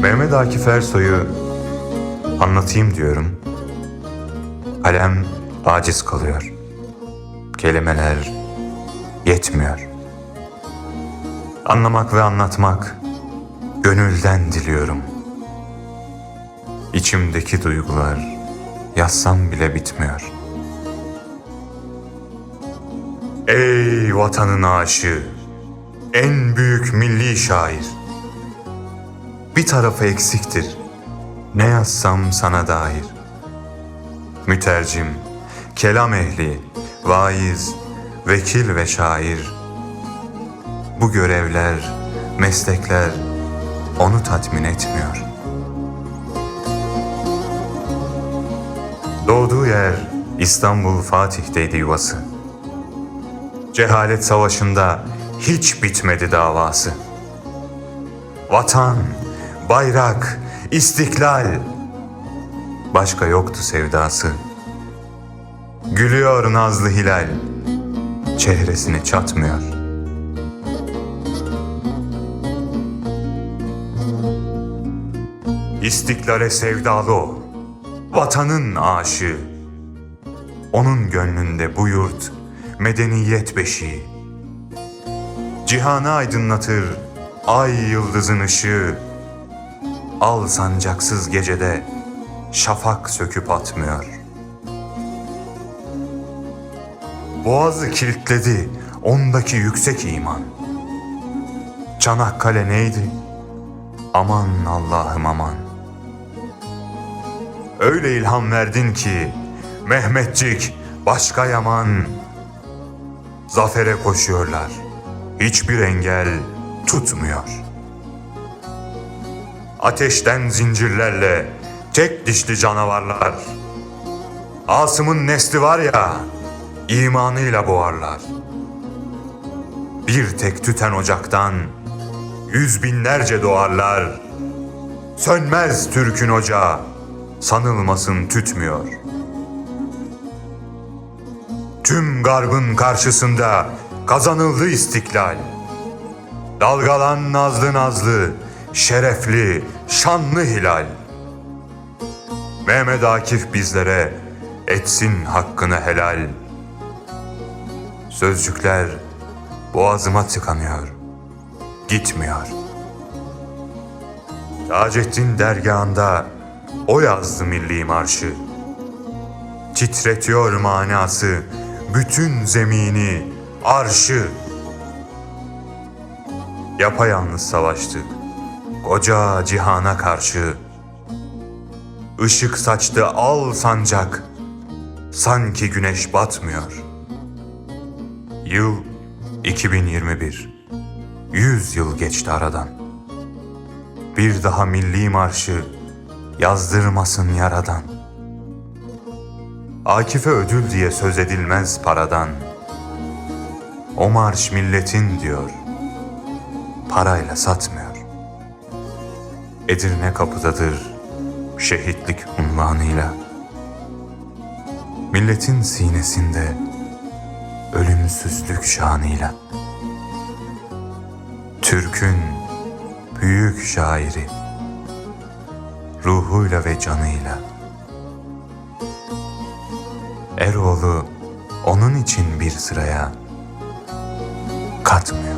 Mehmet Akif Ersoy'u anlatayım diyorum. Kalem aciz kalıyor. Kelimeler yetmiyor. Anlamak ve anlatmak gönülden diliyorum. İçimdeki duygular yazsam bile bitmiyor. Ey vatanın aşığı, en büyük milli şair. Bir tarafı eksiktir. Ne yazsam sana dair. Mütercim, kelam ehli, vaiz, vekil ve şair. Bu görevler, meslekler onu tatmin etmiyor. Doğduğu yer İstanbul Fatih'teydi yuvası. Cehalet savaşında hiç bitmedi davası. Vatan, bayrak, istiklal. Başka yoktu sevdası. Gülüyor nazlı hilal. Çehresini çatmıyor. İstiklale sevdalı o. Vatanın aşığı. Onun gönlünde bu yurt medeniyet beşiği. Cihanı aydınlatır ay yıldızın ışığı. Al sancaksız gecede şafak söküp atmıyor. Boğazı kilitledi ondaki yüksek iman. Çanakkale neydi? Aman Allah'ım aman. Öyle ilham verdin ki Mehmetçik başka yaman. Zafere koşuyorlar. Hiçbir engel tutmuyor. Ateşten zincirlerle tek dişli canavarlar. Asım'ın nesli var ya, imanıyla boğarlar. Bir tek tüten ocaktan yüz binlerce doğarlar. Sönmez Türk'ün ocağı, sanılmasın tütmüyor. Tüm garbın karşısında kazanıldı istiklal. Dalgalan nazlı nazlı, şerefli, şanlı hilal. Mehmet Akif bizlere etsin hakkını helal. Sözcükler boğazıma tıkanıyor, gitmiyor. Taceddin dergahında o yazdı milli marşı. Titretiyor manası bütün zemini, arşı. Yapayalnız savaştık koca cihana karşı. Işık saçtı al sancak, sanki güneş batmıyor. Yıl 2021, yüz yıl geçti aradan. Bir daha milli marşı yazdırmasın yaradan. Akif'e ödül diye söz edilmez paradan. O marş milletin diyor, parayla satmıyor. Edirne kapıdadır şehitlik unvanıyla. Milletin sinesinde ölümsüzlük şanıyla. Türk'ün büyük şairi ruhuyla ve canıyla. Eroğlu onun için bir sıraya katmıyor.